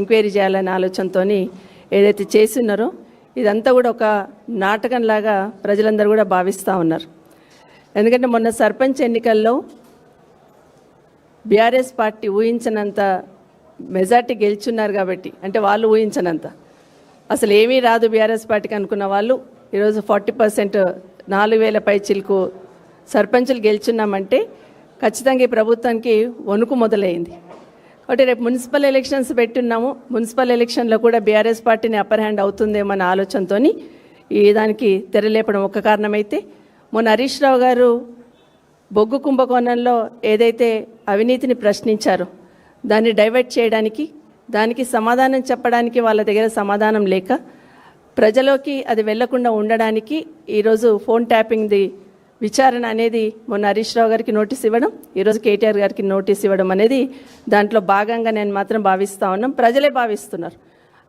Enquiry చేయాలనే ఆలోచనతో ఏదైతే చేస్తున్నారో ఇదంతా కూడా ఒక నాటకంలాగా ప్రజలందరూ కూడా భావిస్తూ ఉన్నారు. ఎందుకంటే మొన్న సర్పంచ్ ఎన్నికల్లో బీఆర్ఎస్ పార్టీ ఊహించినంత మెజార్టీ గెలుచున్నారు కాబట్టి అంటే వాళ్ళు ఊహించనంత. అసలు ఏమీ రాదు బీఆర్ఎస్ పార్టీకి అనుకున్న వాళ్ళు ఈరోజు ఫార్టీ పర్సెంట్ నాలుగు వేల పై చిలుకు సర్పంచులు గెలుచున్నామంటే ఖచ్చితంగా ఈ ప్రభుత్వానికి వణుకు మొదలైంది. ఒకటి రేపు మున్సిపల్ ఎలక్షన్స్ పెట్టున్నాము. మున్సిపల్ ఎలక్షన్లో కూడా బీఆర్ఎస్ పార్టీని అప్పర్ హ్యాండ్ అవుతుందేమో అనే ఆలోచనతో ఈ దానికి తెరలేపడం ఒక కారణమైతే మొన్న హరీష్ రావు గారు బొగ్గు కుంభకోణంలో ఏదైతే అవినీతిని ప్రశ్నించారో దాన్ని డైవర్ట్ చేయడానికి దానికి సమాధానం చెప్పడానికి వాళ్ళ దగ్గర సమాధానం లేక ప్రజలోకి అది వెళ్ళకుండా ఉండడానికి ఈరోజు ఫోన్ ట్యాపింగ్ది విచారణ అనేది మొన్న హరీష్ రావు గారికి నోటీస్ ఇవ్వడం ఈరోజు కేటీఆర్ గారికి నోటీస్ ఇవ్వడం అనేది దాంట్లో భాగంగా నేను మాత్రం భావిస్తూ ఉన్నాం. ప్రజలే భావిస్తున్నారు.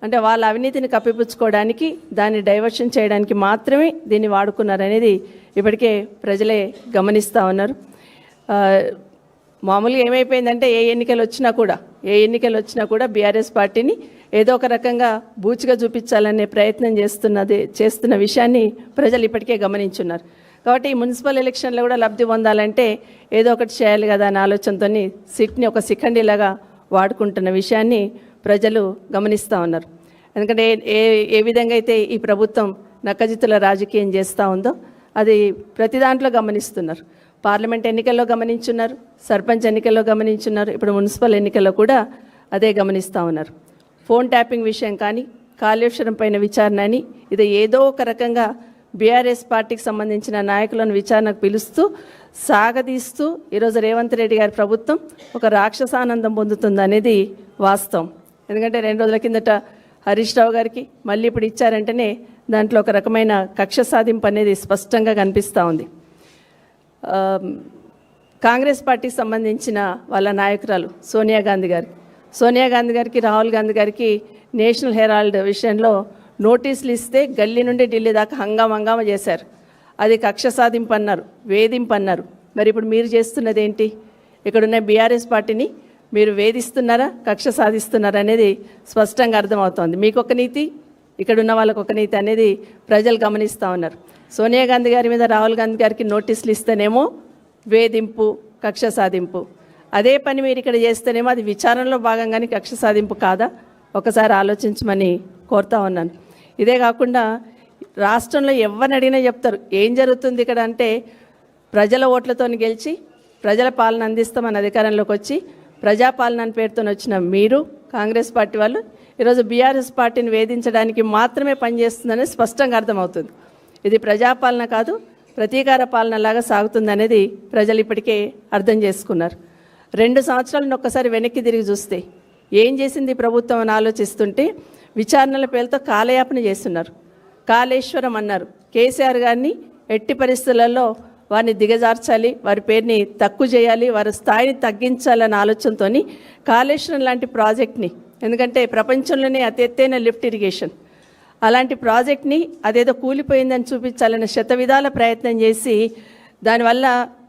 అంటే వాళ్ళ అవినీతిని కప్పిపుచ్చుకోవడానికి దాన్ని డైవర్షన్ చేయడానికి మాత్రమే దీన్ని వాడుకున్నారనేది ఇప్పటికే ప్రజలే గమనిస్తూ ఉన్నారు. మామూలుగా ఏమైపోయిందంటే ఏ ఎన్నికలు వచ్చినా కూడా ఏ ఎన్నికలు వచ్చినా కూడా బీఆర్ఎస్ పార్టీని ఏదో ఒక రకంగా బూచిగా చూపించాలనే ప్రయత్నం చేస్తున్నది చేస్తున్న విషయాన్ని ప్రజలు ఇప్పటికే గమనించున్నారు. కాబట్టి ఈ మున్సిపల్ ఎలక్షన్లో కూడా లబ్ధి పొందాలంటే ఏదో ఒకటి చేయాలి కదా అనే ఆలోచనతో సిట్ని ఒక సిఖండిలాగా వాడుకుంటున్న విషయాన్ని ప్రజలు గమనిస్తూ ఉన్నారు. ఎందుకంటే ఏ- ఏ విధంగా అయితే ఈ ప్రభుత్వం నక్కజిత్తుల రాజకీయం చేస్తూ ఉందో అది ప్రతి దాంట్లో గమనిస్తున్నారు. పార్లమెంట్ ఎన్నికల్లో గమనించున్నారు సర్పంచ్ ఎన్నికల్లో గమనించున్నారు ఇప్పుడు మున్సిపల్ ఎన్నికల్లో కూడా అదే గమనిస్తూ ఉన్నారు. ఫోన్ ట్యాపింగ్ విషయం కానీ కాళేశ్వరం పైన విచారణ అని ఇది ఏదో ఒక రకంగా బీఆర్ఎస్ పార్టీకి సంబంధించిన నాయకులను విచారణకు పిలుస్తూ సాగదీస్తూ ఈరోజు రేవంత్ రెడ్డి గారి ప్రభుత్వం ఒక రాక్షసానందం పొందుతుంది అనేది వాస్తవం. ఎందుకంటే రెండు రోజుల కిందట హరీష్ రావు గారికి మళ్ళీ ఇప్పుడు ఇచ్చారంటేనే దాంట్లో ఒక రకమైన కక్ష సాధింపు అనేది స్పష్టంగా కనిపిస్తూ ఉంది. కాంగ్రెస్ పార్టీకి సంబంధించిన వాళ్ళ నాయకురాలు సోనియా గాంధీ గారు. సోనియా గాంధీ గారికి రాహుల్ గాంధీ గారికి నేషనల్ హెరాల్డ్ విషయంలో నోటీసులు ఇస్తే గల్లీ నుండి ఢిల్లీ దాకా హంగామ హంగామ చేశారు. అది కక్ష సాధింపు అన్నారు వేధింపు అన్నారు. మరి ఇప్పుడు మీరు చేస్తున్నది ఏంటి ఇక్కడున్న బీఆర్ఎస్ పార్టీని మీరు వేధిస్తున్నారా కక్ష సాధిస్తున్నారా అనేది స్పష్టంగా అర్థమవుతోంది. మీకు ఒక నీతి ఇక్కడ ఉన్న వాళ్ళకు ఒక నీతి అనేది ప్రజలు గమనిస్తూ ఉన్నారు. సోనియా గాంధీ గారి మీద రాహుల్ గాంధీ గారికి నోటీసులు ఇస్తేనేమో వేధింపు కక్ష సాధింపు. అదే పని మీరు ఇక్కడ చేస్తేనేమో అది విచారణలో భాగంగానే కక్ష సాధింపు కాదా? ఒకసారి ఆలోచించమని కోరుతా ఉన్నాను. ఇదే కాకుండా రాష్ట్రంలో ఎవరిని అడిగినా చెప్తారు. ఏం జరుగుతుంది ఇక్కడ అంటే ప్రజల ఓట్లతో గెలిచి ప్రజల పాలన అందిస్తామని అధికారంలోకి వచ్చి ప్రజాపాలన అని పేరుతో వచ్చిన మీరు కాంగ్రెస్ పార్టీ వాళ్ళు ఈరోజు బీఆర్ఎస్ పార్టీని వేధించడానికి మాత్రమే పనిచేస్తుందని స్పష్టంగా అర్థమవుతుంది. ఇది ప్రజాపాలన కాదు ప్రతీకార పాలన లాగా సాగుతుందనేది ప్రజలు ఇప్పటికే అర్థం చేసుకున్నారు. రెండు సంవత్సరాలను ఒక్కసారి వెనక్కి తిరిగి చూస్తే ఏం చేసింది ప్రభుత్వం అని ఆలోచిస్తుంటే విచారణల పేరుతో కాలయాపన చేస్తున్నారు. కాళేశ్వరం అన్నారు. కేసీఆర్ గారిని ఎట్టి పరిస్థితులలో వారిని దిగజార్చాలి వారి పేరుని తక్కువ చేయాలి వారి స్థాయిని తగ్గించాలన్న ఆలోచనతో కాళేశ్వరం లాంటి ప్రాజెక్ట్ని ఎందుకంటే ప్రపంచంలోనే అతి ఎత్తైన లిఫ్ట్ ఇరిగేషన్ అలాంటి ప్రాజెక్ట్ని అదేదో కూలిపోయిందని చూపించాలన్న శత విధాల ప్రయత్నం చేసి దానివల్ల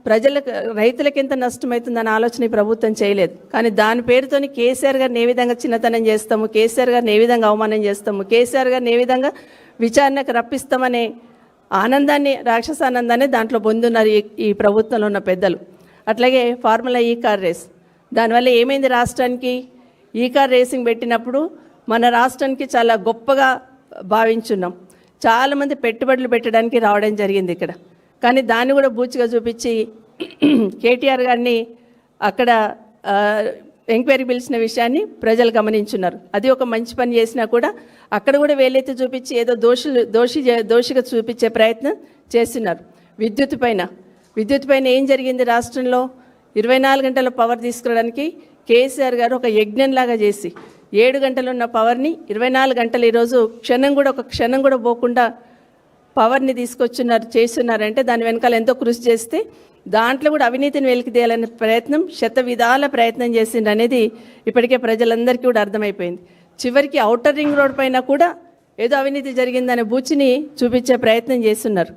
ప్రజలకు రైతులకు ఎంత నష్టమవుతుందన్న ఆలోచన ఈ ప్రభుత్వం చేయలేదు. కానీ దాని పేరుతోని కేసీఆర్ గారిని ఏ విధంగా చిన్నతనం చేస్తాము కేసీఆర్ గారిని ఏ విధంగా అవమానం చేస్తాము కేసీఆర్ గారిని ఏ విధంగా విచారణకు రప్పిస్తామనే ఆనందాన్ని రాక్షసానందాన్ని దాంట్లో పొందున్నారు ఈ ఈ ప్రభుత్వంలో ఉన్న పెద్దలు. అట్లాగే ఫార్ములా ఈ కార్ రేస్. దానివల్ల ఏమైంది రాష్ట్రానికి? ఈ కార్ రేసింగ్ పెట్టినప్పుడు మన రాష్ట్రానికి చాలా గొప్పగా భావించున్నాం. చాలామంది పెట్టుబడులు పెట్టడానికి రావడం జరిగింది ఇక్కడ. కానీ దాన్ని కూడా బూచిగా చూపించి కేటీఆర్ గారిని అక్కడ ఎంక్వైరీ పిలిచిన విషయాన్ని ప్రజలు గమనించున్నారు. అది ఒక మంచి పని చేసినా కూడా అక్కడ కూడా వేలెత్తి చూపించి ఏదో దోషులు దోషి దోషిగా చూపించే ప్రయత్నం చేస్తున్నారు. విద్యుత్ పైన విద్యుత్ పైన ఏం జరిగింది రాష్ట్రంలో? ఇరవై నాలుగు గంటల పవర్ తీసుకురావడానికి కేసీఆర్ గారు ఒక యజ్ఞంలాగా చేసి ఏడు గంటలు ఉన్న పవర్ని ఇరవై నాలుగు గంటలు ఈరోజు క్షణం కూడా ఒక క్షణం కూడా పోకుండా పవర్ని తీసుకొచ్చున్నారు చేస్తున్నారంటే దాని వెనకాల ఎంతో కృషి చేస్తే దాంట్లో కూడా అవినీతిని వెలికి తీయాలనే ప్రయత్నం శత విధాల ప్రయత్నం చేసిండ్రు అనేది ఇప్పటికే ప్రజలందరికీ కూడా అర్థమైపోయింది. చివరికి ఔటర్ రింగ్ రోడ్ పైన కూడా ఏదో అవినీతి జరిగిందనే బూచిని చూపించే ప్రయత్నం చేస్తున్నారు.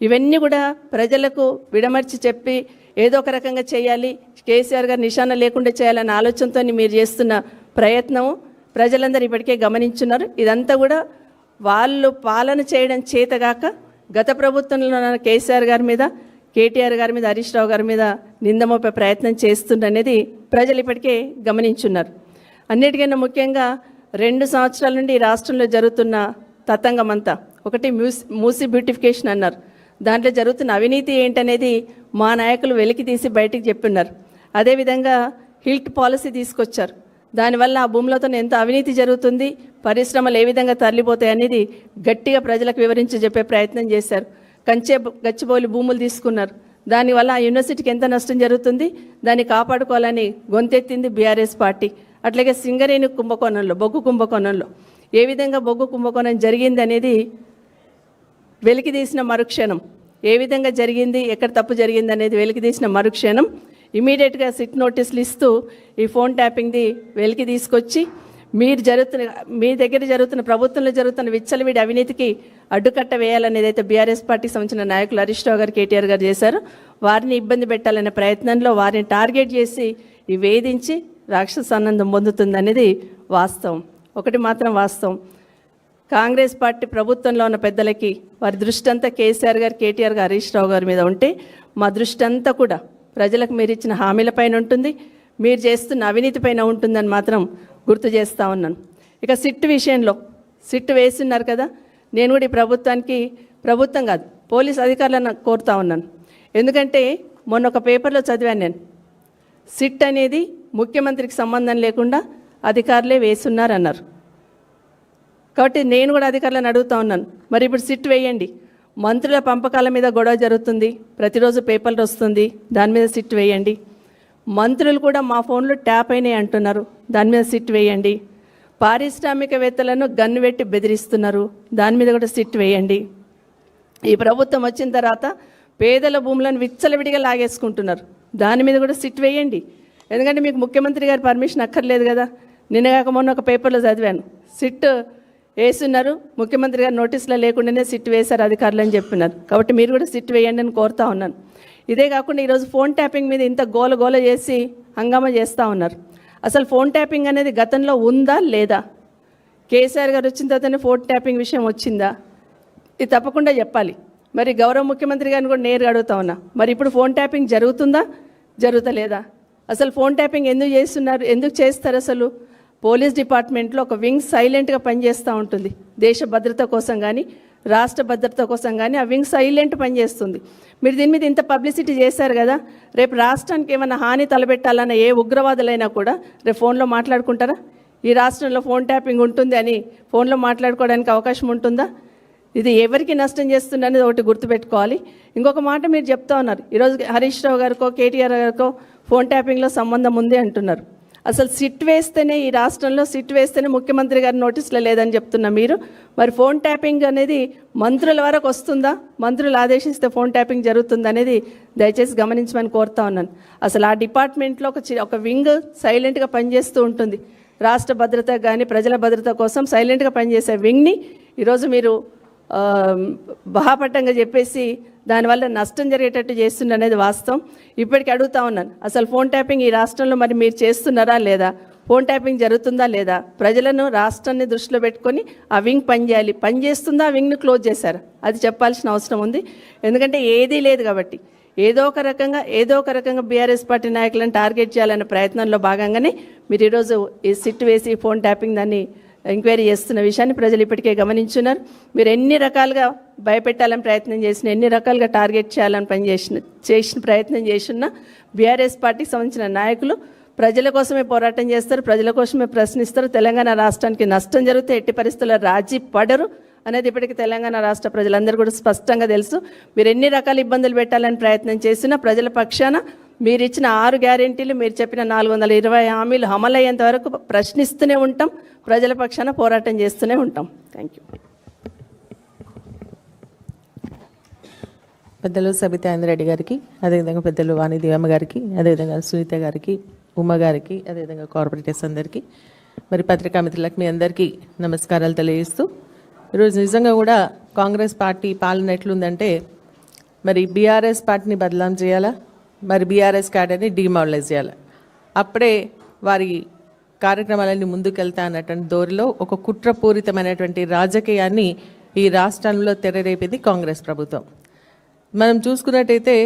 ఇవన్నీ కూడా ప్రజలకు విడమర్చి చెప్పి ఏదో ఒక రకంగా చేయాలి కేసీఆర్ గారు నిశాన లేకుండా చేయాలనే ఆలోచనతో మీరు చేస్తున్న ప్రయత్నం ప్రజలందరూ ఇప్పటికే గమనించున్నారు. ఇదంతా కూడా వాళ్ళు పాలన చేయడం చేతగాక గత ప్రభుత్వంలో ఉన్న కేసీఆర్ గారి మీద కేటీఆర్ గారి మీద హరీష్ రావు గారి మీద నిందమోపే ప్రయత్నం చేస్తుండనేది ప్రజలు ఇప్పటికే గమనించున్నారు. అన్నిటికన్నా ముఖ్యంగా రెండు సంవత్సరాల నుండి ఈ రాష్ట్రంలో జరుగుతున్న తతంగం అంతా. ఒకటి మ్యూస్ మూసి బ్యూటిఫికేషన్ అన్నారు. దాంట్లో జరుగుతున్న అవినీతి ఏంటనేది మా నాయకులు వెలికి తీసి బయటికి చెప్పున్నారు అదేవిధంగా హిల్ట్ పాలసీ తీసుకొచ్చారు. దానివల్ల ఆ భూములతో ఎంత అవినీతి జరుగుతుంది పరిశ్రమలు ఏ విధంగా తరలిపోతాయి అనేది గట్టిగా ప్రజలకు వివరించి చెప్పే ప్రయత్నం చేశారు. కంచె గచ్చిబౌలి భూములు తీసుకున్నారు. దానివల్ల ఆ యూనివర్సిటీకి ఎంత నష్టం జరుగుతుంది దాన్ని కాపాడుకోవాలని గొంతెత్తింది బీఆర్ఎస్ పార్టీ. అట్లాగే సింగరేణి కుంభకోణంలో బొగ్గు కుంభకోణంలో ఏ విధంగా బొగ్గు కుంభకోణం జరిగింది అనేది వెలికి తీసిన మరుక్షణం. ఏ విధంగా జరిగింది ఎక్కడ తప్పు జరిగింది అనేది వెలికి తీసిన మరుక్షణం ఇమీడియట్గా సిట్ నోటీసులు ఇస్తూ ఈ ఫోన్ ట్యాపింగ్ది వెలికి తీసుకొచ్చి మీరు జరుగుతున్న మీ దగ్గర జరుగుతున్న ప్రభుత్వంలో జరుగుతున్న విచ్చలవిడి అవినీతికి అడ్డుకట్ట వేయాలనేది అయితే బీఆర్ఎస్ పార్టీకి సంబంధించిన నాయకులు హరీష్ రావు గారు కేటీఆర్ గారు చేశారు. వారిని ఇబ్బంది పెట్టాలనే ప్రయత్నంలో వారిని టార్గెట్ చేసి ఈ వేధించి రాక్షస ఆనందం పొందుతుంది వాస్తవం. ఒకటి మాత్రం వాస్తవం. కాంగ్రెస్ పార్టీ ప్రభుత్వంలో ఉన్న పెద్దలకి వారి దృష్టి అంతా కేసీఆర్ గారు కేటీఆర్ గారు హరీష్ రావు గారి మీద ఉంటే మా దృష్టి అంతా కూడా ప్రజలకు మీరు ఇచ్చిన హామీలపైన ఉంటుంది మీరు చేస్తున్న అవినీతి పైన ఉంటుందని మాత్రం గుర్తు చేస్తూ ఉన్నాను. ఇక సిట్ విషయంలో సిట్ వేస్తున్నారు కదా నేను కూడా ఈ ప్రభుత్వానికి ప్రభుత్వం కాదు పోలీస్ అధికారులను కోరుతా ఉన్నాను. ఎందుకంటే మొన్న ఒక పేపర్లో చదివాను నేను సిట్ అనేది ముఖ్యమంత్రికి సంబంధం లేకుండా అధికారులే వేస్తున్నారన్నారు కాబట్టి నేను కూడా అధికారులను అడుగుతా ఉన్నాను మరి ఇప్పుడు సిట్ వేయండి. మంత్రుల పంపకాల మీద గొడవ జరుగుతుంది. ప్రతిరోజు పేపర్లు వస్తుంది. దాని మీద సిట్ వేయండి. మంత్రులు కూడా మా ఫోన్లో ట్యాప్ అయినాయి అంటున్నారు. దాని మీద సిట్ వేయండి. పారిశ్రామికవేత్తలను గన్ను పెట్టి బెదిరిస్తున్నారు. దాని మీద కూడా సిట్ వేయండి. ఈ ప్రభుత్వం వచ్చిన తర్వాత పేదల భూములను విచ్చలవిడిగా లాగేసుకుంటున్నారు. దాని మీద కూడా సిట్ వేయండి. ఎందుకంటే మీకు ముఖ్యమంత్రి గారి పర్మిషన్ అక్కర్లేదు కదా. నిన్నగాక మొన్న ఒక పేపర్లో చదివాను. సిట్ వేస్తున్నారు ముఖ్యమంత్రి గారు నోటీసులో లేకుండానే సిట్ వేశారు అధికారులు అని చెప్పినారు. కాబట్టి మీరు కూడా సిట్ వేయండి అని కోరుతా ఉన్నాను. ఇదే కాకుండా ఈరోజు ఫోన్ ట్యాపింగ్ మీద ఇంత గోల గోల చేసి హంగామా చేస్తూ ఉన్నారు. అసలు ఫోన్ ట్యాపింగ్ అనేది గతంలో ఉందా లేదా? కేసీఆర్ గారు వచ్చిన తర్వాతనే ఫోన్ ట్యాపింగ్ విషయం వచ్చిందా? ఇది తప్పకుండా చెప్పాలి. మరి గౌరవ ముఖ్యమంత్రి గారిని కూడా నేరుగా అడుగుతా ఉన్నా. మరి ఇప్పుడు ఫోన్ ట్యాపింగ్ జరుగుతుందా? జరుగుతలేదా? అసలు ఫోన్ ట్యాపింగ్ ఎందుకు చేస్తున్నారు? ఎందుకు చేస్తారు అసలు? పోలీస్ డిపార్ట్మెంట్లో ఒక వింగ్ సైలెంట్గా పనిచేస్తూ ఉంటుంది. దేశ భద్రత కోసం కానీ రాష్ట్ర భద్రత కోసం కానీ ఆ వింగ్ సైలెంట్ పనిచేస్తుంది. మీరు దీని మీద ఇంత పబ్లిసిటీ చేశారు కదా రేపు రాష్ట్రానికి ఏమైనా హాని తలబెట్టాలన్న ఏ ఉగ్రవాదులైనా కూడా రేపు ఫోన్లో మాట్లాడుకుంటారా? ఈ రాష్ట్రంలో ఫోన్ ట్యాపింగ్ ఉంటుంది అని ఫోన్లో మాట్లాడుకోవడానికి అవకాశం ఉంటుందా? ఇది ఎవరికి నష్టం చేస్తుందని ఒకటి గుర్తుపెట్టుకోవాలి. ఇంకొక మాట మీరు చెప్తా ఉన్నారు. ఈరోజు హరీష్ రావు గారికో కేటీఆర్ గారికో ఫోన్ ట్యాపింగ్లో సంబంధం ఉంది అంటున్నారు. అసలు సిట్ వేస్తేనే ఈ రాష్ట్రంలో సిట్ వేస్తేనే ముఖ్యమంత్రి గారి నోటీసులో లేదని చెప్తున్నా మీరు. మరి ఫోన్ ట్యాపింగ్ అనేది మంత్రుల వరకు వస్తుందా? మంత్రులు ఆదేశిస్తే ఫోన్ ట్యాపింగ్ జరుగుతుంది అనేది దయచేసి గమనించమని కోరుతా ఉన్నాను. అసలు ఆ డిపార్ట్మెంట్లో ఒక చి- ఒక వింగ్ సైలెంట్గా పనిచేస్తూ ఉంటుంది. రాష్ట్ర భద్రత కానీ ప్రజల భద్రత కోసం సైలెంట్గా పనిచేసే వింగ్ని ఈరోజు మీరు బహాపట్టంగా చెప్పేసి దానివల్ల నష్టం జరిగేటట్టు చేస్తుండ అనేది వాస్తవం. ఇప్పటికి అడుగుతా ఉన్నాను అసలు ఫోన్ ట్యాపింగ్ ఈ రాష్ట్రంలో మరి మీరు చేస్తున్నారా లేదా? ఫోన్ ట్యాపింగ్ జరుగుతుందా లేదా? ప్రజలను రాష్ట్రాన్ని దృష్టిలో పెట్టుకొని ఆ వింగ్ పనిచేయాలి పని చేస్తుందా? ఆ వింగ్ను క్లోజ్ చేశారు? అది చెప్పాల్సిన అవసరం ఉంది. ఎందుకంటే ఏదీ లేదు కాబట్టి. ఏదో ఒక రకంగా ఏదో ఒక రకంగా బీఆర్ఎస్ పార్టీ నాయకులను టార్గెట్ చేయాలనే ప్రయత్నంలో భాగంగానే మీరు ఈరోజు ఈ సిట్ వేసి ఫోన్ ట్యాపింగ్ దాన్ని ఎంక్వైరీ చేస్తున్న విషయాన్ని ప్రజలు ఇప్పటికే గమనించున్నారు. మీరు ఎన్ని రకాలుగా భయపెట్టాలని ప్రయత్నం చేసిన ఎన్ని రకాలుగా టార్గెట్ చేయాలని పని చేసిన చేసిన ప్రయత్నం చేసిన బీఆర్ఎస్ పార్టీకి సంబంధించిన నాయకులు ప్రజల కోసమే పోరాటం చేస్తారు ప్రజల కోసమే ప్రశ్నిస్తారు. తెలంగాణ రాష్ట్రానికి నష్టం జరిగితే ఎట్టి పరిస్థితుల్లో రాజీ పడరు అనేది ఇప్పటికీ తెలంగాణ రాష్ట్ర ప్రజలందరూ కూడా స్పష్టంగా తెలుసు. మీరు ఎన్ని రకాల ఇబ్బందులు పెట్టాలని ప్రయత్నం చేసినా ప్రజల పక్షాన మీరు ఇచ్చిన ఆరు గ్యారెంటీలు మీరు చెప్పిన నాలుగు వందల ఇరవై హామీలు అమలయ్యేంత వరకు ప్రశ్నిస్తూనే ఉంటాం ప్రజల పక్షాన పోరాటం చేస్తూనే ఉంటాం. థ్యాంక్ యూ పెద్దలు సబితా రెడ్డి గారికి అదేవిధంగా పెద్దలు వాణి దేవమ్మ గారికి అదేవిధంగా సునీత గారికి ఉమ్మ గారికి అదేవిధంగా కార్పొరేటర్స్ అందరికీ మరి పత్రికా మిత్రులకు మీ అందరికీ నమస్కారాలు తెలియజేస్తూ ఈరోజు నిజంగా కూడా కాంగ్రెస్ పార్టీ పాలన ఎట్లుందంటే మరి బీఆర్ఎస్ పార్టీని బదలాం చేయాలా? మరి బీఆర్ఎస్ కార్డని డిమారలైజ్ చేయాలి. అప్పుడే వారి కార్యక్రమాలన్నీ ముందుకెళ్తా అన్నటువంటి దోరిలో ఒక కుట్రపూరితమైనటువంటి రాజకీయాన్ని ఈ రాష్ట్రంలో తెరరేపింది కాంగ్రెస్ ప్రభుత్వం. మనం చూసుకున్నట్టయితే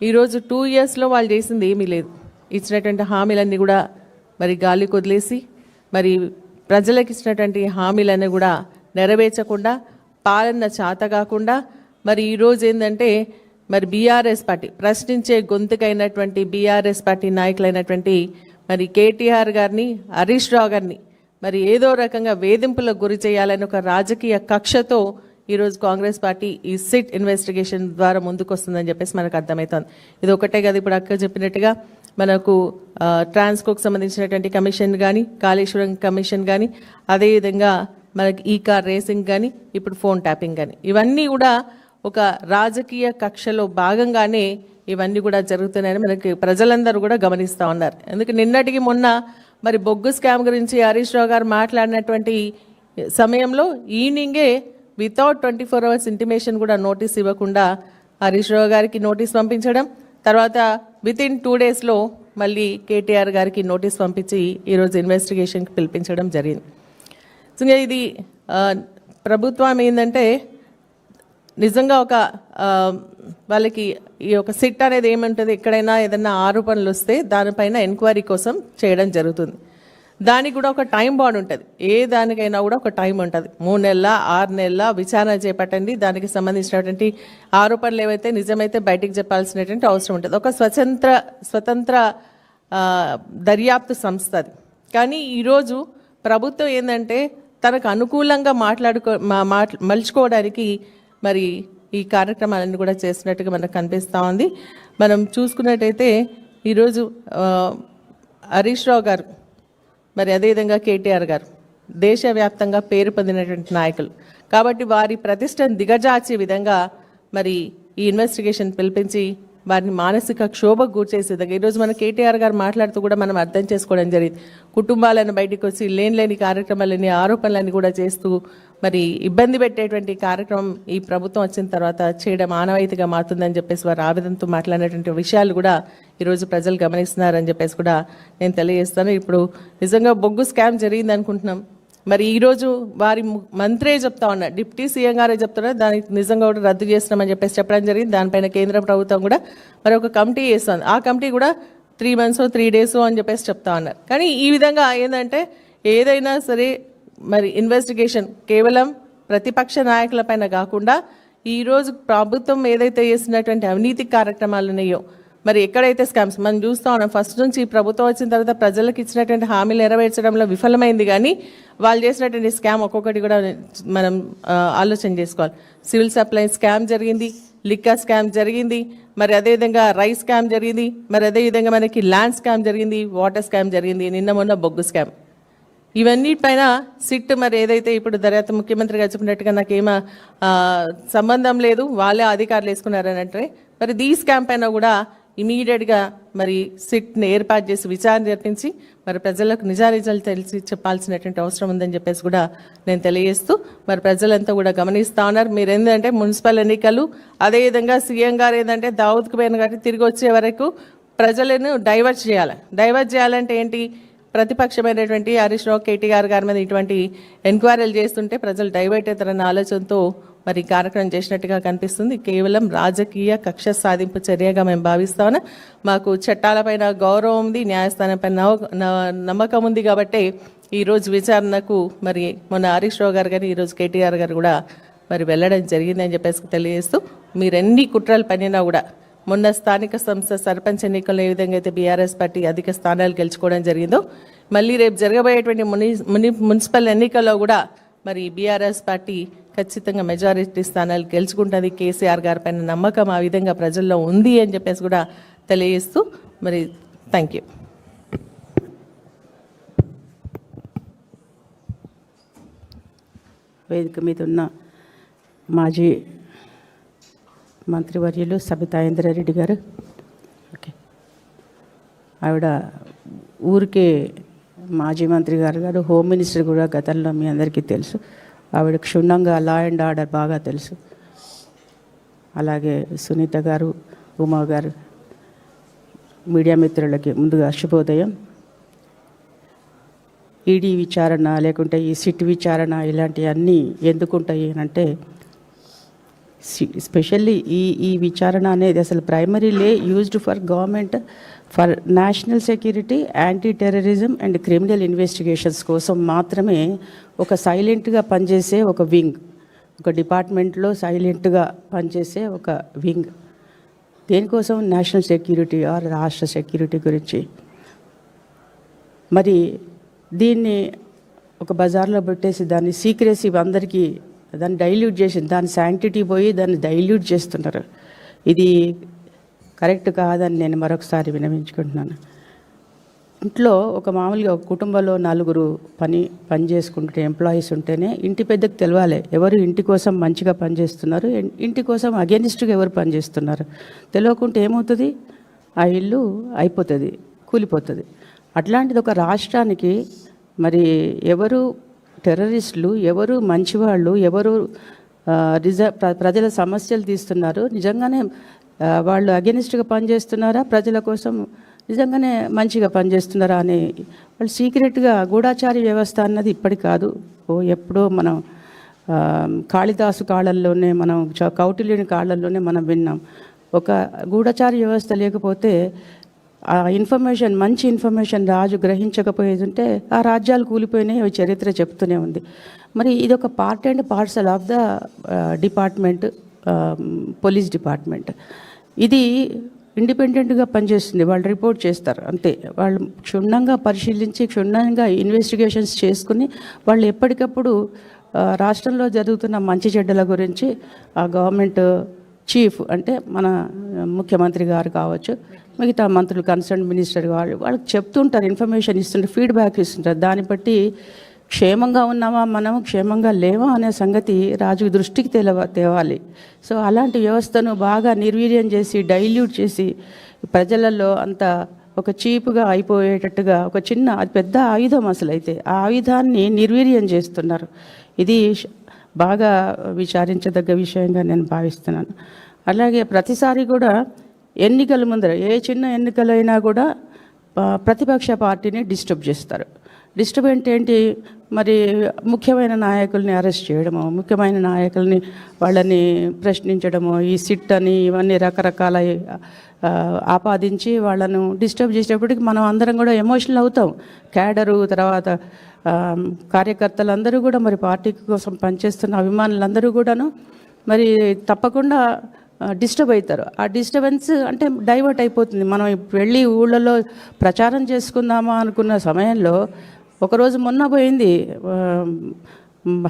ఈరోజు టూ ఇయర్స్లో వాళ్ళు చేసింది ఏమీ లేదు. ఇచ్చినటువంటి హామీలన్నీ కూడా మరి గాలి కొదిలేసి మరి ప్రజలకు ఇచ్చినటువంటి హామీలన్నీ కూడా నెరవేర్చకుండా పాలన చాత కాకుండా మరి ఈరోజు ఏంటంటే మరి బీఆర్ఎస్ పార్టీ ప్రశ్నించే గొంతుకైనటువంటి బీఆర్ఎస్ పార్టీ నాయకులైనటువంటి మరి కేటీఆర్ గారిని హరీష్ రావు గారిని మరి ఏదో రకంగా వేధింపులకు గురి చేయాలని ఒక రాజకీయ కక్షతో ఈరోజు కాంగ్రెస్ పార్టీ ఈ సిట్ ఇన్వెస్టిగేషన్ ద్వారా ముందుకు వస్తుందని చెప్పేసి మనకు అర్థమవుతుంది ఇది ఒకటే కదా ఇప్పుడు అక్క చెప్పినట్టుగా మనకు ట్రాన్స్కోకు సంబంధించినటువంటి కమిషన్ కానీ కాళేశ్వరం కమిషన్ కానీ అదేవిధంగా మనకి ఈ కార్ రేసింగ్ కానీ ఇప్పుడు ఫోన్ ట్యాపింగ్ కానీ ఇవన్నీ కూడా ఒక రాజకీయ కక్షలో భాగంగానే ఇవన్నీ కూడా జరుగుతున్నాయని మనకి ప్రజలందరూ కూడా గమనిస్తూ ఉన్నారు. ఎందుకు నిన్నటికి మొన్న మరి బొగ్గు స్కామ్ గురించి హరీష్ రావు గారు మాట్లాడినటువంటి సమయంలో ఈవినింగే without twenty four hours intimation కూడా నోటీస్ ఇవ్వకుండా హరీష్ రావు గారికి నోటీస్ పంపించడం తర్వాత విత్ ఇన్ టూ డేస్లో మళ్ళీ కేటీఆర్ గారికి నోటీస్ పంపించి ఈరోజు ఇన్వెస్టిగేషన్కి పిలిపించడం జరిగింది. సో ఇది ప్రభుత్వం ఏంటంటే నిజంగా ఒక వాళ్ళకి ఈ యొక్క సిట్ అనేది ఏమంటుంది? ఎక్కడైనా ఏదైనా ఆరోపణలు వస్తే దానిపైన ఎంక్వైరీ కోసం చేయడం జరుగుతుంది. దానికి కూడా ఒక టైం బాండ్ ఉంటుంది. ఏ దానికైనా కూడా ఒక టైం ఉంటుంది. మూడు నెలల ఆరు నెలల విచారణ చేపట్టండి. దానికి సంబంధించినటువంటి ఆరోపణలు ఏవైతే నిజమైతే బయటికి చెప్పాల్సినటువంటి అవసరం ఉంటుంది. ఒక స్వతంత్ర స్వతంత్ర దర్యాప్తు సంస్థ అది. కానీ ఈరోజు ప్రభుత్వం ఏంటంటే తనకు అనుకూలంగా మాట్లాడుకో మా- మలుచుకోవడానికి మరి ఈ కార్యక్రమాలన్నీ కూడా చేస్తున్నట్టుగా మనకు కనిపిస్తూ ఉంది. మనం చూసుకున్నట్టయితే ఈరోజు హరీష్ రావు గారు మరి అదేవిధంగా కేటీఆర్ గారు దేశవ్యాప్తంగా పేరు పొందినటువంటి నాయకులు. కాబట్టి వారి ప్రతిష్టను దిగజార్చే విధంగా మరి ఈ ఇన్వెస్టిగేషన్ పిలిపించి వారిని మానసిక క్షోభకు గురిచేసే ఈరోజు మన కేటీఆర్ గారు మాట్లాడుతూ కూడా మనం అర్థం చేసుకోవడం జరిగింది. కుటుంబాలను బయటకు వచ్చి లేని లేని కార్యక్రమాలని ఆరోపణలని కూడా చేస్తూ మరి ఇబ్బంది పెట్టేటువంటి కార్యక్రమం ఈ ప్రభుత్వం వచ్చిన తర్వాత చేయడం ఆనవాయితీగా మారుతుందని చెప్పేసి వారు ఆవేదనతో మాట్లాడినటువంటి విషయాలు కూడా ఈరోజు ప్రజలు గమనిస్తున్నారని చెప్పేసి కూడా నేను తెలియజేస్తాను. ఇప్పుడు నిజంగా బొగ్గు స్కామ్ జరిగింది అనుకుంటున్నాం మరి ఈరోజు వారి మంత్రే చెప్తా ఉన్నారు డిప్యూటీ సీఎం గారే చెప్తున్నారు దానికి నిజంగా కూడా రద్దు చేస్తున్నామని చెప్పేసి చెప్పడం జరిగింది. దానిపైన కేంద్ర ప్రభుత్వం కూడా మరి ఒక కమిటీ వేస్తుంది. ఆ కమిటీ కూడా త్రీ మంత్స్ త్రీ డేస్ అని చెప్పేసి చెప్తా ఉన్నారు. కానీ ఈ విధంగా ఏంటంటే ఏదైనా సరే మరి ఇన్వెస్టిగేషన్ కేవలం ప్రతిపక్ష నాయకులపైన కాకుండా ఈరోజు ప్రభుత్వం ఏదైతే చేస్తున్నటువంటి అవినీతి కార్యక్రమాలు ఉన్నాయో మరి ఎక్కడైతే స్కామ్స్ మనం చూస్తూ ఉన్నాం ఫస్ట్ నుంచి ప్రభుత్వం వచ్చిన తర్వాత ప్రజలకు ఇచ్చినటువంటి హామీలు నెరవేర్చడంలో విఫలమైంది కానీ వాళ్ళు చేసినటువంటి స్కామ్ ఒక్కొక్కటి కూడా మనం ఆలోచన చేసుకోవాలి. సివిల్ సప్లై స్కామ్ జరిగింది లిక్కా స్కామ్ జరిగింది మరి అదేవిధంగా రైస్ స్కామ్ జరిగింది మరి అదేవిధంగా మనకి ల్యాండ్ స్కామ్ జరిగింది వాటర్ స్కామ్ జరిగింది నిన్న మొన్న బొగ్గు స్కామ్. ఇవన్నిటిపైన సిట్ మరి ఏదైతే ఇప్పుడు దర్యాప్తు ముఖ్యమంత్రి గారు చెప్పినట్టుగా నాకేమో సంబంధం లేదు వాళ్ళే అధికారులు వేసుకున్నారని అంటే మరి దీ స్కామ్ పైన కూడా ఇమీడియట్గా మరి సిట్ని ఏర్పాటు చేసి విచారణ జరిపించి మరి ప్రజలకు నిజానిజాలు తెలిసి చెప్పాల్సినటువంటి అవసరం ఉందని చెప్పేసి కూడా నేను తెలియజేస్తూ మరి ప్రజలంతా కూడా గమనిస్తా ఉన్నారు. మీరు ఏంటంటే మున్సిపల్ ఎన్నికలు అదేవిధంగా సీఎం గారు ఏంటంటే దావుద్కు పోయిన కాబట్టి తిరిగి వచ్చే వరకు ప్రజలను డైవర్ట్ చేయాలి. డైవర్ట్ చేయాలంటే ఏంటి? ప్రతిపక్షమైనటువంటి హరీష్ రావు కేటీఆర్ గారి మీద ఇటువంటి ఎంక్వైరీలు చేస్తుంటే ప్రజలు డైవర్ట్ అవుతారన్న ఆలోచనతో మరి కార్యక్రమం చేసినట్టుగా కనిపిస్తుంది. కేవలం రాజకీయ కక్ష సాధింపు చర్యగా మేము భావిస్తామని మాకు చట్టాలపైన గౌరవం ఉంది న్యాయస్థానంపై నవ- న- నమ్మకం ఉంది కాబట్టి ఈరోజు విచారణకు మరి మొన్న హరీష్ రావు గారు కానీ ఈరోజు కేటీఆర్ గారు కూడా మరి వెళ్ళడం జరిగిందని చెప్పేసి తెలియజేస్తూ మీరు ఎన్ని కుట్రలు పనినా కూడా మొన్న స్థానిక సంస్థ సర్పంచ్ ఎన్నికల్లో ఏ విధంగా అయితే బీఆర్ఎస్ పార్టీ అధిక స్థానాలు గెలుచుకోవడం జరిగిందో మళ్ళీ రేపు జరగబోయేటువంటి ముని ముని మున్సిపల్ ఎన్నికల్లో కూడా మరి బీఆర్ఎస్ పార్టీ ఖచ్చితంగా మెజారిటీ స్థానాలు గెలుచుకుంటుంది. కేసీఆర్ గారి పైన నమ్మకం ఆ విధంగా ప్రజల్లో ఉంది అని చెప్పేసి కూడా తెలియజేస్తూ మరి థ్యాంక్ యూ వేదిక మీద ఉన్న మాజీ మంత్రివర్యులు సబితాయేంద్రారెడ్డి గారు. ఓకే. ఆవిడ ఊరికే మాజీ మంత్రి గారు గారు హోమ్ మినిస్టర్ కూడా గతంలో మీ అందరికీ తెలుసు. ఆవిడ క్షుణ్ణంగా లా అండ్ ఆర్డర్ బాగా తెలుసు. అలాగే సునీత గారు ఉమా గారు మీడియా మిత్రులకి ముందుగా శుభోదయం. ఈడీ విచారణ లేకుంటే ఈ సిట్ విచారణ ఇలాంటివన్నీ ఎందుకుంటాయి అంటే స్పెషల్లీ ఈ ఈ విచారణ అనేది అసలు ప్రైమరీలే used for government for national security anti terrorism and criminal investigations కోసం మాత్రమే ఒక సైలెంట్గా పనిచేసే ఒక వింగ్ ఒక డిపార్ట్మెంట్లో సైలెంట్గా పనిచేసే ఒక వింగ్ దేనికోసం? నేషనల్ సెక్యూరిటీ ఆర్ రాష్ట్ర సెక్యూరిటీ గురించి. మరి దీన్ని ఒక బజార్లో పెట్టేసి దాన్ని సీక్రెసీ అందరికీ దాన్ని డైల్యూట్ చేసి దాని శాంక్టిటీ పోయి దాన్ని డైల్యూట్ చేస్తున్నారు ఇది కరెక్ట్ కాదని నేను మరొకసారి వినవించుకుంటున్నాను. ఇంట్లో ఒక మామూలుగా ఒక కుటుంబంలో నలుగురు పని పని చేసుకుంటే ఎంప్లాయీస్ ఉంటేనే ఇంటి పెద్దకు తెలవాలి. ఎవరు ఇంటి కోసం మంచిగా పనిచేస్తున్నారు ఇంటి కోసం అగేనిస్ట్గా ఎవరు పనిచేస్తున్నారు తెలియకుంటే ఏమవుతుంది? ఆ ఇల్లు అయిపోతుంది కూలిపోతుంది. అట్లాంటిది ఒక రాష్ట్రానికి మరి ఎవరు టెర్రరిస్టులు ఎవరు మంచివాళ్ళు ఎవరు రిజ ప్రజల సమస్యలు తీస్తున్నారు. నిజంగానే వాళ్ళు అగెనిస్ట్గా పనిచేస్తున్నారా? ప్రజల కోసం నిజంగానే మంచిగా పనిచేస్తున్నారా అని. వాళ్ళు సీక్రెట్గా గూఢాచారి వ్యవస్థ అన్నది ఇప్పటి కాదు. ఓ ఎప్పుడో మనం కాళిదాసు కాళ్ళల్లోనే మనం చ- కౌటిల్యుని కాళ్ళల్లోనే మనం విన్నాం. ఒక గూఢచారి వ్యవస్థ లేకపోతే ఆ ఇన్ఫర్మేషన్ మంచి ఇన్ఫర్మేషన్ రాజు గ్రహించకపోయేది ఉంటే ఆ రాజ్యాలు కూలిపోయినాయి అవి చరిత్ర చెప్తూనే ఉంది. మరి ఇది ఒక part and parcel of the department police department ఇది ఇండిపెండెంట్గా పనిచేస్తుంది వాళ్ళు రిపోర్ట్ చేస్తారు అంతే. వాళ్ళు క్షుణ్ణంగా పరిశీలించి క్షుణ్ణంగా ఇన్వెస్టిగేషన్స్ చేసుకుని వాళ్ళు ఎప్పటికప్పుడు రాష్ట్రంలో జరుగుతున్న మంచి చెడ్డల గురించి ఆ గవర్నమెంట్ చీఫ్ అంటే మన ముఖ్యమంత్రి గారు కావచ్చు మిగతా మంత్రులు కన్సర్న్ మినిస్టర్ వాళ్ళు వాళ్ళకి చెప్తుంటారు ఇన్ఫర్మేషన్ ఇస్తుంటారు ఫీడ్బ్యాక్ ఇస్తుంటారు. దాన్ని బట్టి క్షేమంగా ఉన్నామా మనం క్షేమంగా లేవా అనే సంగతి రాజు దృష్టికి తెలవ తేవాలి. సో అలాంటి వ్యవస్థను బాగా నిర్వీర్యం చేసి డైల్యూట్ చేసి ప్రజలలో అంత ఒక చీపుగా అయిపోయేటట్టుగా ఒక చిన్న అది పెద్ద ఆయుధం అసలు అయితే ఆ ఆయుధాన్ని నిర్వీర్యం చేస్తున్నారు. ఇది బాగా విచారించదగ్గ విషయంగా నేను భావిస్తున్నాను. అలాగే ప్రతిసారి కూడా ఎన్నికల ముందర ఏ చిన్న ఎన్నికలైనా కూడా ప్రతిపక్ష పార్టీని డిస్టర్బ్ చేస్తారు. డిస్టర్బ్ అంటే ఏంటి? మరి ముఖ్యమైన నాయకుల్ని అరెస్ట్ చేయడము ముఖ్యమైన నాయకుల్ని వాళ్ళని ప్రశ్నించడము ఈ సిట్ అని ఇవన్నీ రకరకాల ఆపాదించి వాళ్ళను డిస్టర్బ్ చేసేటప్పటికి మనం అందరం కూడా ఎమోషనల్ అవుతాం. క్యాడరు తర్వాత కార్యకర్తలందరూ కూడా మరి పార్టీ కోసం పనిచేస్తున్న అభిమానులందరూ కూడాను మరి తప్పకుండా డిస్టర్బ్ అవుతారు. ఆ డిస్టర్బెన్స్ అంటే డైవర్ట్ అయిపోతుంది. మనం వెళ్ళి ఊళ్ళలో ప్రచారం చేసుకుందామా అనుకున్న సమయంలో ఒకరోజు మొన్న పోయింది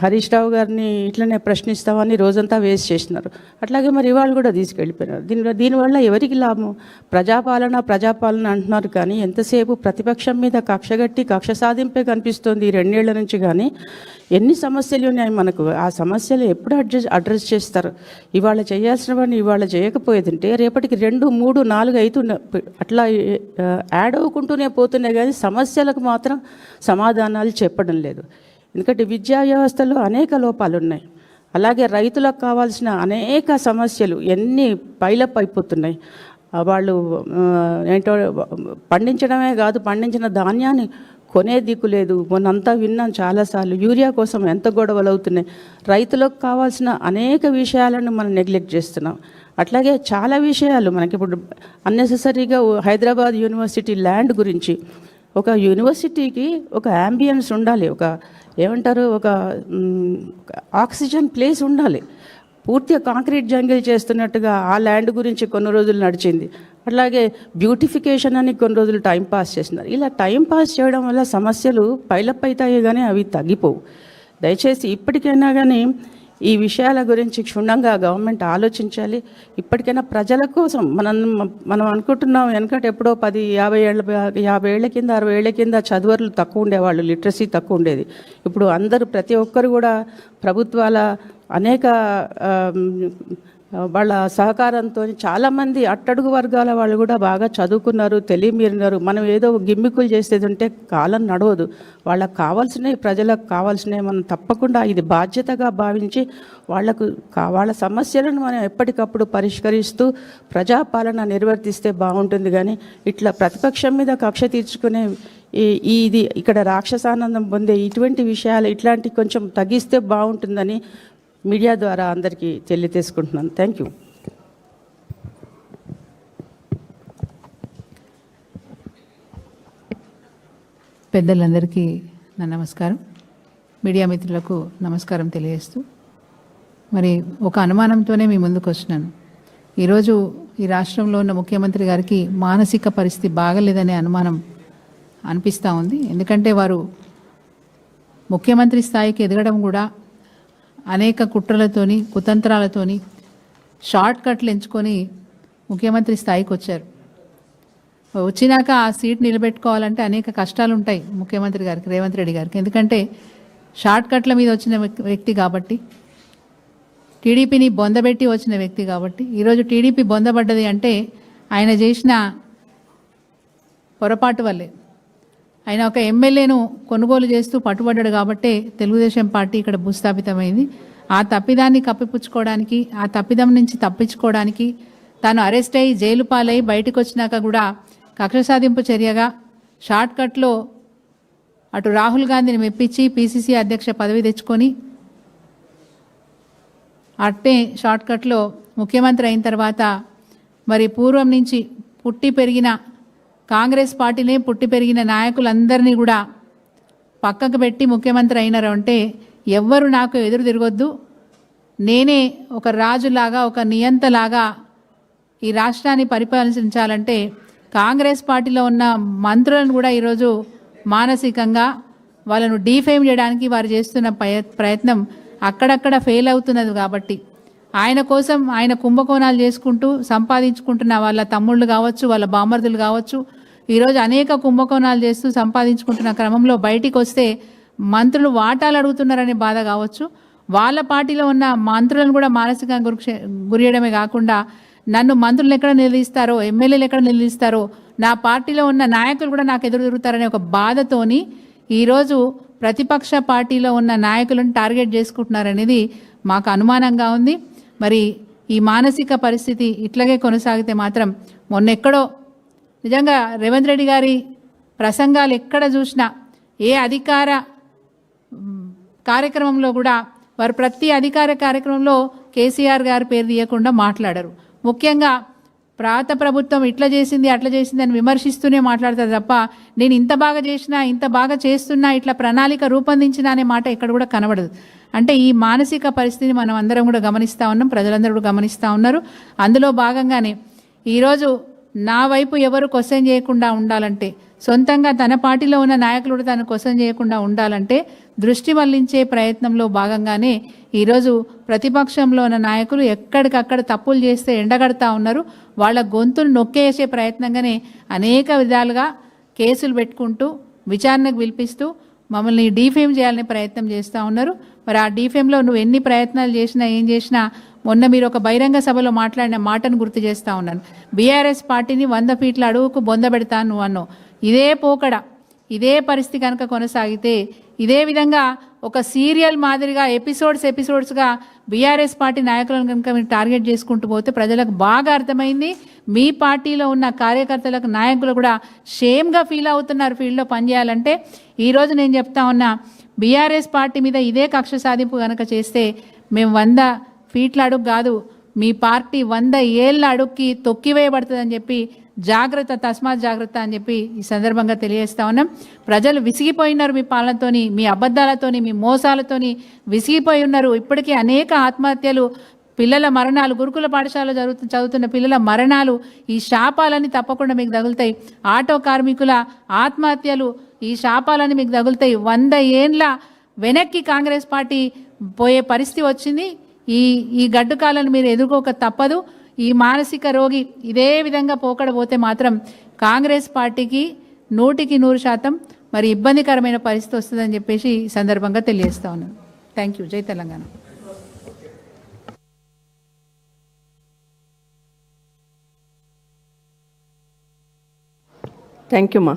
హరీష్ రావు గారిని ఇట్లనే ప్రశ్నిస్తామని రోజంతా వేస్ట్ చేసినారు అట్లాగే మరి ఇవాళ కూడా తీసుకెళ్ళిపోయినారు. దీని దీనివల్ల ఎవరికి లాభం? ప్రజాపాలన ప్రజాపాలన అంటున్నారు కానీ ఎంతసేపు ప్రతిపక్షం మీద కక్షగట్టి కక్ష సాధింపే కనిపిస్తోంది ఈ రెండేళ్ళ నుంచి కానీ. ఎన్ని సమస్యలు ఉన్నాయి మనకు? ఆ సమస్యలు ఎప్పుడు అడ్రస్ అడ్రస్ చేస్తారు? ఇవాళ చేయాల్సిన వాడిని ఇవాళ చేయకపోయేదంటే రేపటికి రెండు మూడు నాలుగు అవుతున్న అట్లా యాడ్ అవ్వకుంటూనే పోతున్నాయి కానీ సమస్యలకు మాత్రం సమాధానాలు చెప్పడం లేదు. ఎందుకంటే విద్యా వ్యవస్థలో అనేక లోపాలు ఉన్నాయి అలాగే రైతులకు కావాల్సిన అనేక సమస్యలు ఎన్ని పైలప్ అయిపోతున్నాయి. వాళ్ళు ఏంటో పండించడమే కాదు పండించిన ధాన్యాన్ని కొనే దిక్కు లేదు. మొన్నంతా విన్నాం చాలాసార్లు యూరియా కోసం ఎంత గొడవలు అవుతున్నాయి రైతులకు కావాల్సిన అనేక విషయాలను మనం నెగ్లెక్ట్ చేస్తున్నాం. అట్లాగే చాలా విషయాలు మనకి ఇప్పుడు అన్నెసెసరీగా హైదరాబాద్ యూనివర్సిటీ ల్యాండ్ గురించి ఒక యూనివర్సిటీకి ఒక అంబియన్స్ ఉండాలి ఒక ఏమంటారు ఒక ఆక్సిజన్ ప్లేస్ ఉండాలి. పూర్తిగా కాంక్రీట్ జంగిల్ చేస్తున్నట్టుగా ఆ ల్యాండ్ గురించి కొన్ని రోజులు నడిచింది. అట్లాగే బ్యూటిఫికేషన్ అని కొన్ని రోజులు టైం పాస్ చేస్తున్నారు. ఇలా టైం పాస్ చేయడం వల్ల సమస్యలు పైలప్ అవుతాయి కానీ అవి తగ్గిపోవు. దయచేసి ఇప్పటికైనా కానీ ఈ విషయాల గురించి క్షుణ్ణంగా గవర్నమెంట్ ఆలోచించాలి. ఇప్పటికైనా ప్రజల కోసం మనం మనం అనుకుంటున్నాం వెనకట ఎప్పుడో పది యాభై ఏళ్ళ యాభై ఏళ్ళ కింద అరవై ఏళ్ళ కింద చదువులు తక్కువ ఉండేవాళ్ళు లిటరసీ తక్కువ ఉండేది. ఇప్పుడు అందరూ ప్రతి ఒక్కరు కూడా ప్రభుత్వాల అనేక వాళ్ళ సహకారంతో చాలామంది అట్టడుగు వర్గాల వాళ్ళు కూడా బాగా చదువుకున్నారు తెలియమీరినారు. మనం ఏదో గిమ్మికులు చేసేది ఉంటే కాలం నడవదు. వాళ్ళకి కావాల్సినవి ప్రజలకు కావాల్సినవి మనం తప్పకుండా ఇది బాధ్యతగా భావించి వాళ్ళకు కా- వాళ్ళ సమస్యలను మనం ఎప్పటికప్పుడు పరిష్కరిస్తూ ప్రజాపాలన నిర్వర్తిస్తే బాగుంటుంది కానీ ఇట్లా ప్రతిపక్షం మీద కక్ష తీర్చుకునే ఈ ఇది ఇక్కడ రాక్షసానందం పొందే ఇటువంటి విషయాలు ఇట్లాంటి కొంచెం తగ్గిస్తే బాగుంటుందని మీడియా ద్వారా అందరికీ తెలియజేసుకుంటున్నాను. థ్యాంక్ యూ పెద్దలందరికీ నా నమస్కారం. మీడియా మిత్రులకు నమస్కారం తెలియజేస్తూ మరి ఒక అనుమానంతోనే మీ ముందుకు వచ్చినాను ఈరోజు ఈ రాష్ట్రంలో ఉన్న ముఖ్యమంత్రి గారికి మానసిక పరిస్థితి బాగలేదనే అనుమానం అనిపిస్తూ ఉంది. ఎందుకంటే వారు ముఖ్యమంత్రి స్థాయికి ఎదగడం కూడా అనేక కుట్రలతోని కుతంత్రాలతోని షార్ట్ కట్లు ఎంచుకొని ముఖ్యమంత్రి స్థాయికి వచ్చారు వచ్చినాక ఆ సీట్ నిలబెట్టుకోవాలంటే అనేక కష్టాలు ఉంటాయి ముఖ్యమంత్రి గారికి రేవంత్ రెడ్డి గారికి. ఎందుకంటే షార్ట్ కట్ల మీద వచ్చిన వ్యక్- వ్యక్తి కాబట్టి టీడీపీని బొందబెట్టి వచ్చిన వ్యక్తి కాబట్టి ఈరోజు టీడీపీ బొందబడ్డది అంటే ఆయన చేసిన పొరపాటు వల్లే. ఆయన ఒక ఎమ్మెల్యేను కొనుగోలు చేస్తూ పట్టుబడ్డాడు కాబట్టే తెలుగుదేశం పార్టీ ఇక్కడ భూస్థాపితమైంది. ఆ తప్పిదాన్ని కప్పిపుచ్చుకోవడానికి ఆ తప్పిదం నుంచి తప్పించుకోవడానికి తాను అరెస్ట్ అయ్యి జైలు పాలై బయటకు వచ్చినాక కూడా కక్ష సాధింపు చర్యగా షార్ట్ కట్లో అటు రాహుల్ గాంధీని మెప్పించి పీసీసీ అధ్యక్ష పదవి తెచ్చుకొని అట్టే షార్ట్ కట్లో ముఖ్యమంత్రి అయిన తర్వాత మరి పూర్వం నుంచి పుట్టి పెరిగిన కాంగ్రెస్ పార్టీనే పుట్టి పెరిగిన నాయకులందరినీ కూడా పక్కకు పెట్టి ముఖ్యమంత్రి అయినారు అంటే ఎవ్వరు నాకు ఎదురు తిరగొద్దు. నేనే ఒక రాజులాగా ఒక నియంతలాగా ఈ రాష్ట్రాన్ని పరిపాలించాలంటే కాంగ్రెస్ పార్టీలో ఉన్న మంత్రులను కూడా ఈరోజు మానసికంగా వాళ్ళను డీఫేమ్ చేయడానికి వారు చేస్తున్న ప్రయ- ప్రయత్నం అక్కడక్కడ ఫెయిల్ అవుతున్నది కాబట్టి. ఆయన కోసం ఆయన కుంభకోణాలు చేసుకుంటూ సంపాదించుకుంటున్న వాళ్ళ తమ్ముళ్ళు కావచ్చు వాళ్ళ బామర్దులు కావచ్చు ఈరోజు అనేక కుంభకోణాలు చేస్తూ సంపాదించుకుంటున్న క్రమంలో బయటికి వస్తే మంత్రులు వాటాలు అడుగుతున్నారనే బాధ కావచ్చు. వాళ్ళ పార్టీలో ఉన్న మంత్రులను కూడా మానసికంగా గురి గురియడమే కాకుండా నన్ను మంత్రులు ఎక్కడ నిలదీస్తారో ఎమ్మెల్యేలు ఎక్కడ నిలదీస్తారో నా పార్టీలో ఉన్న నాయకులు కూడా నాకు ఎదురు తిరుగుతారనే ఒక బాధతోని ఈరోజు ప్రతిపక్ష పార్టీలో ఉన్న నాయకులను టార్గెట్ చేసుకుంటున్నారనేది మాకు అనుమానంగా ఉంది. మరి ఈ మానసిక పరిస్థితి ఇట్లాగే కొనసాగితే మాత్రం మొన్నెక్కడో నిజంగా రేవంత్ రెడ్డి గారి ప్రసంగాలు ఎక్కడ చూసినా ఏ అధికార కార్యక్రమంలో కూడా వారు ప్రతి అధికార కార్యక్రమంలో కేసీఆర్ గారి పేరు తీయకుండా మాట్లాడరు. ముఖ్యంగా ప్రాత ప్రభుత్వం ఇట్లా చేసింది అట్లా చేసింది అని విమర్శిస్తూనే మాట్లాడతారు తప్ప నేను ఇంత బాగా చేసినా ఇంత బాగా చేస్తున్నా ఇట్లా ప్రణాళిక రూపొందించిన అనే మాట ఎక్కడ కూడా కనబడదు. అంటే ఈ మానసిక పరిస్థితిని మనం అందరం కూడా గమనిస్తూ ఉన్నాం ప్రజలందరూ కూడా గమనిస్తూ ఉన్నారు. అందులో భాగంగానే ఈరోజు నా వైపు ఎవరు క్వశ్చన్ చేయకుండా ఉండాలంటే సొంతంగా తన పార్టీలో ఉన్న నాయకులు కూడా తను క్వశ్చన్ చేయకుండా ఉండాలంటే దృష్టి మళ్ళించే ప్రయత్నంలో భాగంగానే ఈరోజు ప్రతిపక్షంలో ఉన్న నాయకులు ఎక్కడికక్కడ తప్పులు చేస్తే ఎండగడతా ఉన్నారు. వాళ్ళ గొంతును నొక్కేసే ప్రయత్నంగానే అనేక విధాలుగా కేసులు పెట్టుకుంటూ విచారణకు పిలిపిస్తూ మమ్మల్ని డీఫేమ్ చేయాలనే ప్రయత్నం చేస్తూ ఉన్నారు. మరి ఆ డీఫేమ్లో నువ్వు ఎన్ని ప్రయత్నాలు చేసినా ఏం చేసినా మొన్న మీరు ఒక బహిరంగ సభలో మాట్లాడిన మాటను గుర్తు చేస్తూ ఉన్నాను. బీఆర్ఎస్ పార్టీని వంద ఫీట్ల అడుగుకు బొందబెడతాను నువ్వు అన్నావు. ఇదే పోకడ. ఇదే పరిస్థితి కనుక కొనసాగితే ఇదే విధంగా ఒక సీరియల్ మాదిరిగా ఎపిసోడ్స్ ఎపిసోడ్స్గా బీఆర్ఎస్ పార్టీ నాయకులను కనుక మీరు టార్గెట్ చేసుకుంటూ పోతే ప్రజలకు బాగా అర్థమైంది. మీ పార్టీలో ఉన్న కార్యకర్తలకు నాయకులు కూడా షేమ్గా ఫీల్ అవుతున్నారు ఫీల్డ్లో పనిచేయాలంటే. ఈరోజు నేను చెప్తా ఉన్నా బీఆర్ఎస్ పార్టీ మీద ఇదే కక్ష సాధింపు కనుక చేస్తే మేము వంద ఫీట్ల అడుగు కాదు మీ పార్టీ వంద ఏళ్ళ అడుగుకి తొక్కివేయబడుతుందని చెప్పి జాగ్రత్త తస్మాత్ జాగ్రత్త అని చెప్పి ఈ సందర్భంగా తెలియజేస్తా ఉన్నాం. ప్రజలు విసిగిపోయినారు మీ పాలనతోని మీ అబద్ధాలతోని మీ మోసాలతోని విసిగిపోయి ఉన్నారు. ఇప్పటికీ అనేక ఆత్మహత్యలు పిల్లల మరణాలు గురుకుల పాఠశాలలో జరుగుతు చదువుతున్న పిల్లల మరణాలు ఈ శాపాలన్నీ తప్పకుండా మీకు తగులుతాయి. ఆటో కార్మికుల ఆత్మహత్యలు ఈ శాపాలన్నీ మీకు తగులుతాయి. వంద ఏండ్ల వెనక్కి కాంగ్రెస్ పార్టీ పోయే పరిస్థితి వచ్చింది. ఈ ఈ గడ్డు కాలను మీరు ఎదుర్కోక తప్పదు. ఈ మానసిక రోగి ఇదే విధంగా పోకడపోతే మాత్రం కాంగ్రెస్ పార్టీకి నూటికి నూరు శాతం మరి ఇబ్బందికరమైన పరిస్థితి వస్తుందని చెప్పేసి ఈ సందర్భంగా తెలియజేస్తా ఉన్నాను. థ్యాంక్ యూ జై తెలంగాణ. థ్యాంక్ యూ మా